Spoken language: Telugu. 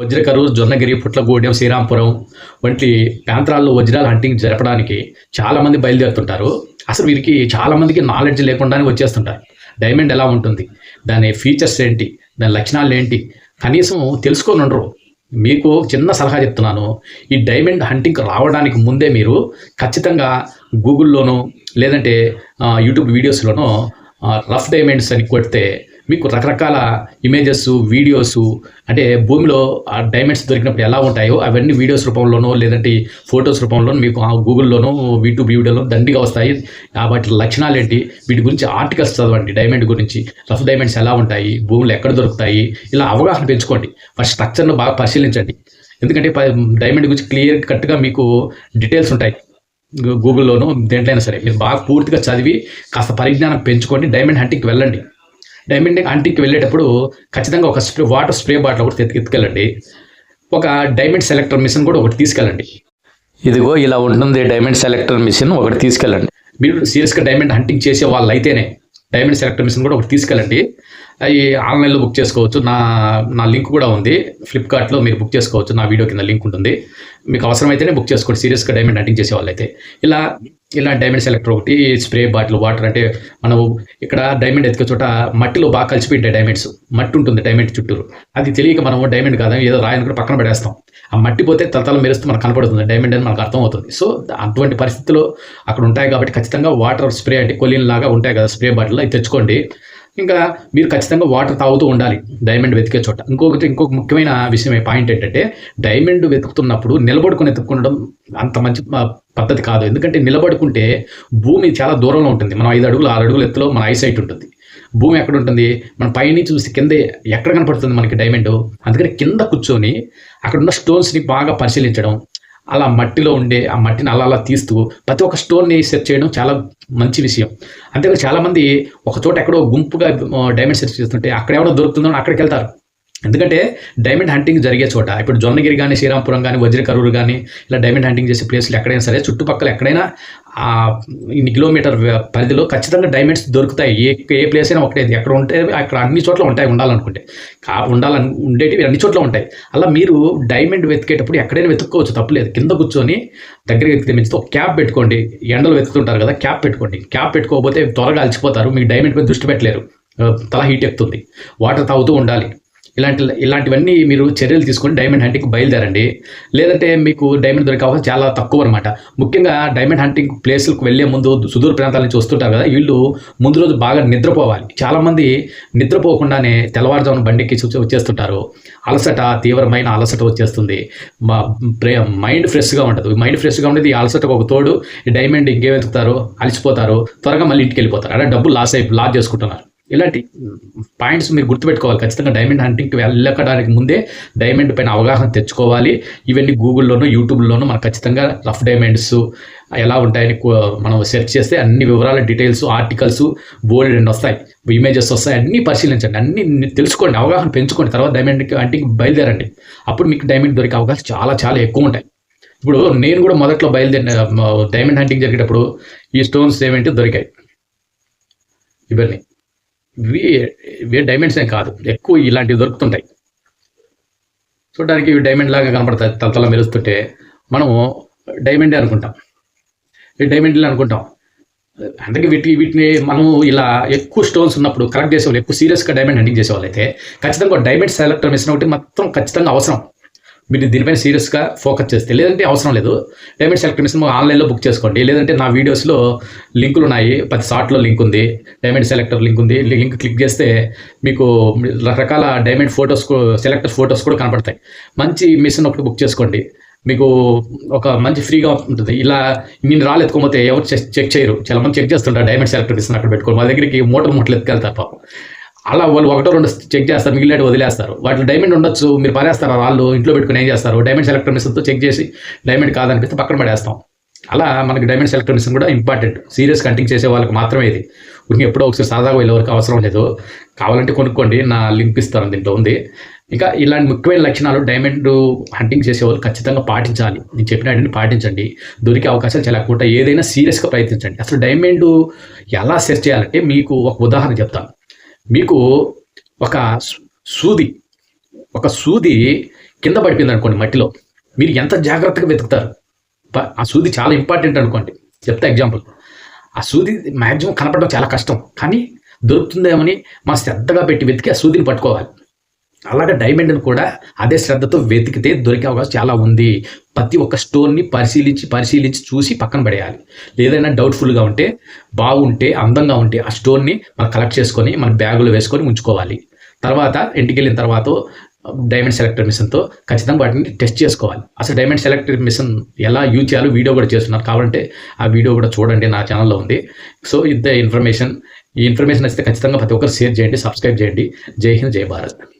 వజ్రకరు జొన్నగిరి పుట్లగూడెం శ్రీరాంపురం వంటి ప్రాంతాల్లో వజ్రాల హంటింగ్ జరపడానికి చాలామంది బయలుదేరుతుంటారు. అసలు వీరికి చాలామందికి నాలెడ్జ్ లేకుండానే వచ్చేస్తుంటారు. డైమండ్ ఎలా ఉంటుంది? దాని ఫీచర్స్ ఏంటి? దాని లక్షణాలు ఏంటి? కనీసం తెలుసుకొని ఉండరు. మీకు చిన్న సలహా చెప్తున్నాను. ఈ డైమండ్ హంటింగ్కి రావడానికి ముందే మీరు ఖచ్చితంగా గూగుల్లోనో లేదంటే యూట్యూబ్ వీడియోస్లోనో రఫ్ డైమండ్స్ అని కొడితే మీకు రకరకాల ఇమేజెస్ వీడియోస్ అంటే భూమిలో ఆ డైమండ్స్ దొరికినప్పుడు ఎలా ఉంటాయో అవన్నీ వీడియోస్ రూపంలోనో లేదంటే ఫొటోస్ రూపంలోనో మీకు ఆ గూగుల్లోనో యూట్యూబ్ వీడియోలో దండిగా వస్తాయి. వాటి లక్షణాలు ఏంటి? వీటి గురించి ఆర్టికల్స్ చదవండి డైమండ్ గురించి. రఫ్ డైమండ్స్ ఎలా ఉంటాయి? భూములు ఎక్కడ దొరుకుతాయి? ఇలా అవగాహన పెంచుకోండి. ఫస్ట్ స్ట్రక్చర్ను బాగా పరిశీలించండి. ఎందుకంటే డైమండ్ గురించి క్లియర్ కట్గా మీకు డీటెయిల్స్ ఉంటాయి. గూగుల్లోనూ దేంట్లైనా సరే. మీరు బాగా పూర్తిగా చదివి కాస్త పరిజ్ఞానం పెంచుకొని డైమండ్ హంటింగ్కి వెళ్ళండి. డైమండ్ హంటింగ్కి వెళ్ళేటప్పుడు ఖచ్చితంగా ఒక స్ప్రే వాటర్ స్ప్రే బాటిల్ ఒకటి ఎత్తు- ఎత్తుకెళ్ళండి. ఒక డైమండ్ సెలెక్టర్ మిషన్ కూడా ఒకటి తీసుకెళ్ళండి. ఇదిగో ఇలా ఉంటుంది డైమండ్ సెలెక్టర్ మిషన్ ఒకటి తీసుకెళ్ళండి. మీరు సీరియస్గా డైమండ్ హంటింగ్ చేసే వాళ్ళు అయితేనే డైమండ్ సెలెక్టర్ మిషన్ కూడా ఒకటి తీసుకెళ్ళండి. అవి ఆన్లైన్లో బుక్ చేసుకోవచ్చు. నా నా లింక్ కూడా ఉంది. ఫ్లిప్కార్ట్లో మీరు బుక్ చేసుకోవచ్చు. నా వీడియో కింద లింక్ ఉంటుంది. మీకు అవసరమైతేనే బుక్ చేసుకోండి. సీరియస్గా డైమండ్ హంటింగ్ చేసే వాళ్ళైతే. ఇలా ఇలా డైమండ్ సెలెక్టర్ ఒకటి స్ప్రే బాటిల్ వాటర్ అంటే మనం ఇక్కడ డైమండ్ ఎత్తుకే చోట మట్టిలో బాగా కలిసిపోయింటాయి డైమండ్స్. మట్టి ఉంటుంది డైమండ్ చుట్టూరు. అది తెలియక మనం డైమండ్ కాదని ఏదో రాయని కూడా పక్కన పడేస్తాం. ఆ మట్టి పోతే తలతల మెరుస్తూ మనకు కనపడుతుంది. డైమండ్ అని మనకు అర్థమవుతుంది. సో అటువంటి పరిస్థితుల్లో అక్కడ ఉంటాయి కాబట్టి ఖచ్చితంగా వాటర్ స్ప్రే అంటే కొలిన్ లాగా ఉంటాయి కదా స్ప్రే బాటిల్. అవి తెచ్చుకోండి. ఇంకా మీరు ఖచ్చితంగా వాటర్ తాగుతూ ఉండాలి. డైమండ్ వెతికే చోట. ఇంకొకటి ఇంకొక ముఖ్యమైన విషయం పాయింట్ ఏంటంటే డైమండ్ వెతుకుతున్నప్పుడు నిలబడుకుని వెతుక్కుండడం అంత మంచి పద్ధతి కాదు. ఎందుకంటే నిలబడుకుంటే భూమి చాలా దూరంలో ఉంటుంది. మనం ఐదు అడుగులు ఆరు అడుగులు ఎత్తులో మన ఐసైట్ ఉంటుంది. భూమి ఎక్కడ ఉంటుంది? మన పైనుంచి చూసి కిందే ఎక్కడ కనపడుతుంది మనకి డైమండ్? అందుకని కింద కూర్చొని అక్కడ ఉన్న స్టోన్స్ని బాగా పరిశీలించడం అలా మట్టిలో ఉండే ఆ మట్టిని అలా అలా తీస్తూ ప్రతి ఒక్క స్టోన్ని సెర్చ్ చేయడం చాలా మంచి విషయం. అంతేకాదు చాలామంది ఒక చోట ఎక్కడో గుంపుగా డైమండ్ సెర్చ్ చేస్తుంటే అక్కడ ఏమైనా దొరుకుతుందో అక్కడికి వెళ్తారు. ఎందుకంటే డైమండ్ హంటింగ్ జరిగే చోట ఇప్పుడు జొన్నగిరి కానీ శ్రీరాంపురం కానీ వజ్రకరూరు కానీ ఇలా డైమండ్ హంటింగ్ చేసే ప్లేస్లు ఎక్కడైనా సరే చుట్టుపక్కల ఎక్కడైనా ఆ ఇన్ని కిలోమీటర్ పరిధిలో ఖచ్చితంగా డైమండ్స్ దొరుకుతాయి. ఏ ఏ ప్లేస్ అయినా ఒకటే ఎక్కడ ఉంటే అక్కడ అన్ని చోట్ల ఉంటాయి ఉండాలనుకుంటే. కా ఉండాలని ఉండేటివి అన్ని చోట్ల ఉంటాయి. అలా మీరు డైమండ్ వెతికేటప్పుడు ఎక్కడైనా వెతుక్కోవచ్చు తప్పులేదు కింద కూర్చొని దగ్గరికి వెతికితే మించితే ఒక క్యాప్ పెట్టుకోండి. ఎండలు వెతుకుతుంటారు కదా క్యాప్ పెట్టుకోండి. క్యాప్ పెట్టుకోకపోతే త్వరగా అలసిపోతారు. మీకు డైమండ్ మీద దృష్టి పెట్టలేరు. తల హీట్ ఎక్కుతుంది. వాటర్ తాగుతూ ఉండాలి. ఇలాంటి ఇలాంటివన్నీ మీరు చర్యలు తీసుకొని డైమండ్ హంటింగ్ బయలుదేరండి. లేదంటే మీకు డైమండ్ దొరికే అవకాశం చాలా తక్కువ అనమాట ముఖ్యంగా డైమండ్ హంటింగ్ ప్లేసులకు వెళ్ళే ముందు సుదూర ప్రాంతాల నుంచి వస్తుంటారు కదా వీళ్ళు ముందు రోజు బాగా నిద్రపోవాలి. చాలామంది నిద్రపోకుండానే తెల్లవారుజామున బండికి వచ్చేస్తుంటారు. అలసట తీవ్రమైన అలసట వచ్చేస్తుంది. మా మైండ్ ఫ్రెష్గా ఉంటుంది మైండ్ ఫ్రెష్గా ఉండేది ఈ అలసటకు ఒక తోడు డైమండ్ ఇంకేం వెతుకుతారు? అలసిపోతారు. త్వరగా మళ్ళీ ఇంటికి వెళ్ళిపోతారు. అంటే డబ్బు లాస్ అయి లాస్ చేసుకుంటున్నారు. ఇలాంటి పాయింట్స్ మీరు గుర్తుపెట్టుకోవాలి. ఖచ్చితంగా డైమండ్ హంటింగ్కి వెళ్ళడానికి ముందే డైమండ్ పైన అవగాహన తెచ్చుకోవాలి. ఇవన్నీ గూగుల్లోనూ యూట్యూబ్లోనూ మనకు ఖచ్చితంగా రఫ్ డైమండ్స్ ఎలా ఉంటాయని మనం సెర్చ్ చేస్తే అన్ని వివరాల డీటెయిల్స్ ఆర్టికల్స్ బోల్డ్ రెండు వస్తాయి. ఇమేజెస్ వస్తాయి. అన్నీ పరిశీలించండి. అన్ని తెలుసుకోండి. అవగాహన పెంచుకోండి. తర్వాత డైమండ్ హంటింగ్ బయలుదేరండి. అప్పుడు మీకు డైమండ్ దొరికే అవకాశం చాలా చాలా ఎక్కువ ఉంటాయి. ఇప్పుడు నేను కూడా మొదట్లో బయలుదేరిన డైమండ్ హంటింగ్ జరిగేటప్పుడు ఈ స్టోన్స్ ఏమేంటి దొరికాయి. ఇవన్నీ. ఇవి డైమండ్స్ ఏం కాదు. ఎక్కువ ఇలాంటివి దొరుకుతుంటాయి. చూడడానికి ఇవి డైమండ్ లాగా కనపడతాయి తలతల మెరుస్తుంటే. మనము డైమండే అనుకుంటాం. ఈ డైమండ్లు అనుకుంటాం. అందుకే వీటి వీటిని మనము ఇలా ఎక్కువ స్టోన్స్ ఉన్నప్పుడు కరెక్ట్ చేసేవాళ్ళు ఎక్కువ సీరియస్గా డైమండ్ హంటింగ్ చేసేవాళ్ళు అయితే ఖచ్చితంగా డైమండ్ సెలెక్టర్ మిషన్ ఒకటి మొత్తం ఖచ్చితంగా అవసరం. మీరు దీనిపైన సీరియస్గా ఫోకస్ చేస్తే లేదంటే అవసరం లేదు. డైమండ్ సెలెక్టర్ మిషన్ ఆన్లైన్లో బుక్ చేసుకోండి. లేదంటే నా వీడియోస్లో లింకులు ఉన్నాయి. ప్రతి షార్ట్లో లింక్ ఉంది. డైమండ్ సెలెక్టర్ లింక్ ఉంది. లింక్ క్లిక్ చేస్తే మీకు రకరకాల డైమండ్ ఫొటోస్ సెలెక్టర్ ఫొటోస్ కూడా కనపడతాయి. మంచి మిషన్ ఒకటి బుక్ చేసుకోండి. మీకు ఒక మంచి ఫ్రీగా ఉంటుంది. ఇలా ఇన్ని రాళ్ళు ఎత్తుకోకపోతే ఎవరు చెక్ చెక్ చేయరు. చాలా మంది చెక్ చేస్తుంటారు డైమండ్ సెలెక్టర్ మిషన్ అక్కడ పెట్టుకోండి మా దగ్గరికి మోటార్ మూటలు ఎత్తుకెళ్తారు పాపం. అలా వాళ్ళు ఒకటో రెండు చెక్ చేస్తారు మిగిలినట్టు వదిలేస్తారు. వాటిలో డైమండ్ ఉండొచ్చు మీరు పారేస్తారు వాళ్ళు రాళ్ళు ఇంట్లో పెట్టుకుని ఏం చేస్తారు? డైమండ్ సెలెక్టర్ మిషన్తో చెక్ చేసి డైమండ్ కాదనిపిస్తే పక్కన పడేస్తాం. అలా మనకి డైమండ్ సెలెక్టర్ మిషన్ కూడా ఇంపార్టెంట్ సీరియస్ కంటింగ్ చేసే వాళ్ళకి మాత్రమే ఇది. ఇంక ఎప్పుడో ఒకసారి సాదాగా వెళ్ళేవరకు అవసరం లేదు. కావాలంటే కొనుక్కోండి నా లింక్ ఇస్తాను దీంట్లో ఉంది. ఇంకా ఇలాంటి ముఖ్యమైన లక్షణాలు డైమండ్ హంటింగ్ చేసే వాళ్ళు ఖచ్చితంగా పాటించాలి. నేను చెప్పినట్టు పాటించండి. దొరికే అవకాశాలు చాలా ఎక్కువ ఏదైనా సీరియస్గా ప్రయత్నించండి. అసలు డైమండ్ ఎలా సెర్చ్ చేయాలంటే మీకు ఒక ఉదాహరణ చెప్తాను. మీకు ఒక సూది ఒక సూది కింద పడిపోయింది అనుకోండి మట్టిలో. మీరు ఎంత జాగ్రత్తగా వెతుకుతారు? ప- ఆ సూది చాలా ఇంపార్టెంట్ అనుకోండి. చెప్తా ఎగ్జాంపుల్ ఆ సూది మ్యాక్సిమం కనపడడం చాలా కష్టం. కానీ దొరుకుతుందేమని మా శ్రద్ధగా పెట్టి వెతికి ఆ సూదిని పట్టుకోవాలి. అలాగే డైమండ్ని కూడా అదే శ్రద్ధతో వెతికితే దొరికే అవకాశం చాలా ఉంది. ప్రతి ఒక్క స్టోన్ని పరిశీలించి పరిశీలించి చూసి పక్కన పడేయాలి. ఏదైనా డౌట్ఫుల్గా ఉంటే బాగుంటే అందంగా ఉంటే ఆ స్టోన్ని మనం కలెక్ట్ చేసుకొని మన బ్యాగులో వేసుకొని ఉంచుకోవాలి. తర్వాత ఇంటికి వెళ్ళిన తర్వాత డైమండ్ సెలెక్టర్ మిషన్తో ఖచ్చితంగా వాటిని టెస్ట్ చేసుకోవాలి. అసలు డైమండ్ సెలెక్టర్ మిషన్ ఎలా యూజ్ చేయాలో వీడియో కూడా చేస్తున్నారు. కావాలంటే ఆ వీడియో కూడా చూడండి నా ఛానల్లో ఉంది. సో ఇంత ఇన్ఫర్మేషన్ ఈ ఇన్ఫర్మేషన్ వస్తే ఖచ్చితంగా ప్రతి ఒక్కరు షేర్ చేయండి సబ్స్క్రైబ్ చేయండి. జై హింద్ జై భారత్.